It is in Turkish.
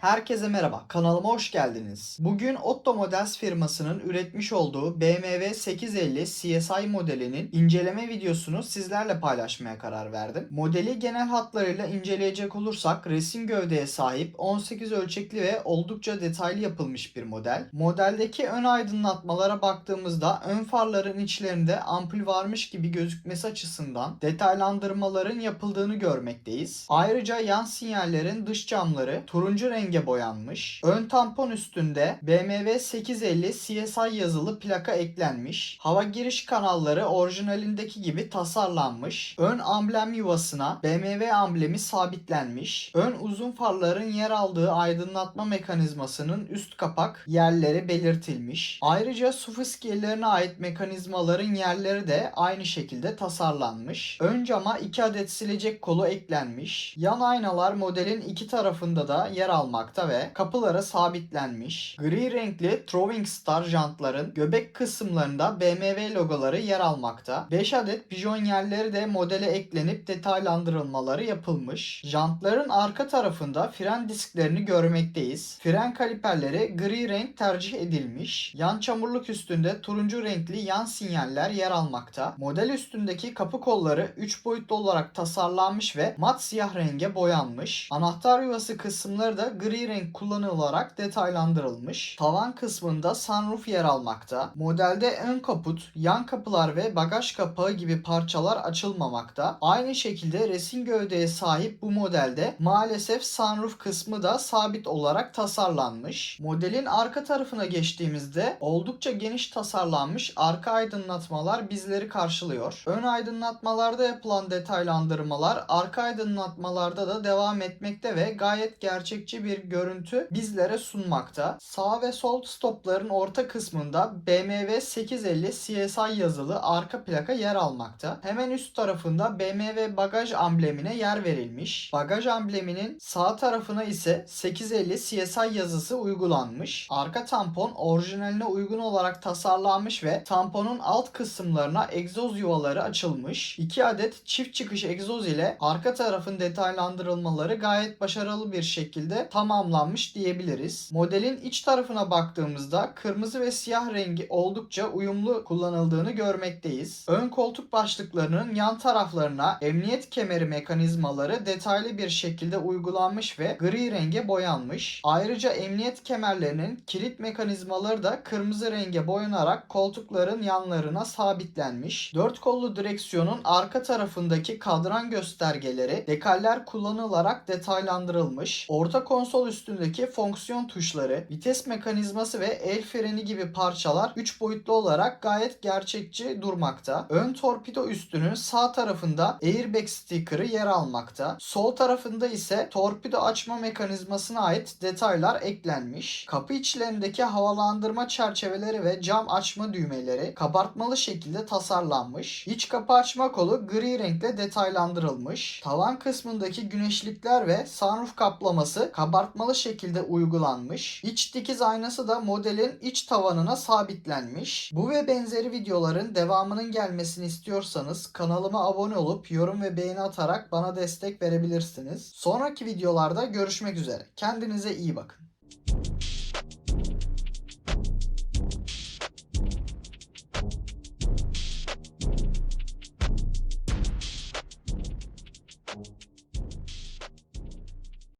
Herkese merhaba, kanalıma hoş geldiniz. Bugün Otto Models firmasının üretmiş olduğu BMW 850 CSI modelinin inceleme videosunu sizlerle paylaşmaya karar verdim. Modeli genel hatlarıyla inceleyecek olursak resim gövdeye sahip 18 ölçekli ve oldukça detaylı yapılmış bir model. Modeldeki ön aydınlatmalara baktığımızda ön farların içlerinde ampul varmış gibi gözükmesi açısından detaylandırmaların yapıldığını görmekteyiz. Ayrıca yan sinyallerin dış camları turuncu renge boyanmış. Ön tampon üstünde BMW 850 CSI yazılı plaka eklenmiş. Hava giriş kanalları orijinalindeki gibi tasarlanmış. Ön amblem yuvasına BMW amblemi sabitlenmiş. Ön uzun farların yer aldığı aydınlatma mekanizmasının üst kapak yerleri belirtilmiş. Ayrıca su fıskiyelerine ait mekanizmaların yerleri de aynı şekilde tasarlanmış. Ön cama 2 adet silecek kolu eklenmiş. Yan aynalar modelin iki tarafında da yer almakta ve kapılara sabitlenmiş. Gri renkli Throwing Star jantların göbek kısımlarında BMW logoları yer almakta. 5 adet pijon yerleri de modele eklenip detaylandırılmaları yapılmış. Jantların arka tarafında fren disklerini görmekteyiz. Fren kaliperleri gri renk tercih edilmiş. Yan çamurluk üstünde turuncu renkli yan sinyaller yer almakta. Model üstündeki kapı kolları 3 boyutlu olarak tasarlanmış ve mat siyah renge boyanmış. Anahtar yuvası kısımları da gri renk kullanılarak detaylandırılmış. Tavan kısmında sunroof yer almakta. Modelde ön kaput, yan kapılar ve bagaj kapağı gibi parçalar açılmamakta. Aynı şekilde resim gövdeye sahip bu modelde maalesef sunroof kısmı da sabit olarak tasarlanmış. Modelin arka tarafına geçtiğimizde oldukça geniş tasarlanmış arka aydınlatmalar bizleri karşılıyor. Ön aydınlatmalarda yapılan detaylandırmalar arka aydınlatmalarda da devam etmekte ve gayet gerçekçi bir görüntü bizlere sunmakta. Sağ ve sol stopların orta kısmında BMW 850 CSI yazılı arka plaka yer almakta. Hemen üst tarafında BMW bagaj amblemine yer verilmiş. Bagaj ambleminin sağ tarafına ise 850 CSI yazısı uygulanmış. Arka tampon orijinaline uygun olarak tasarlanmış ve tamponun alt kısımlarına egzoz yuvaları açılmış. 2 adet çift çıkış egzoz ile arka tarafın detaylandırılmaları gayet başarılı bir şekilde tamamlanmış diyebiliriz. Modelin iç tarafına baktığımızda kırmızı ve siyah rengi oldukça uyumlu kullanıldığını görmekteyiz. Ön koltuk başlıklarının yan taraflarına emniyet kemeri mekanizmaları detaylı bir şekilde uygulanmış ve gri renge boyanmış. Ayrıca emniyet kemerlerinin kilit mekanizmaları da kırmızı renge boyanarak koltukların yanlarına sabitlenmiş. Dört kollu direksiyonun arka tarafındaki kadran göstergeleri dekaller kullanılarak detaylandırılmış. Orta konsol üstündeki fonksiyon tuşları, vites mekanizması ve el freni gibi parçalar 3 boyutlu olarak gayet gerçekçi durmakta. Ön torpido üstünün sağ tarafında airbag sticker'ı yer almakta. Sol tarafında ise torpido açma mekanizmasına ait detaylar eklenmiş. Kapı içlerindeki havalandırma çerçeveleri ve cam açma düğmeleri kabartmalı şekilde tasarlanmış. İç kapı açma kolu gri renkle detaylandırılmış. Tavan kısmındaki güneşlikler ve sunroof kaplaması kabartmalı şekilde uygulanmış. İç dikiz aynası da modelin iç tavanına sabitlenmiş. Bu ve benzeri videoların devamının gelmesini istiyorsanız kanalıma abone olup yorum ve beğeni atarak bana destek verebilirsiniz. Sonraki videolarda görüşmek üzere. Kendinize iyi bakın.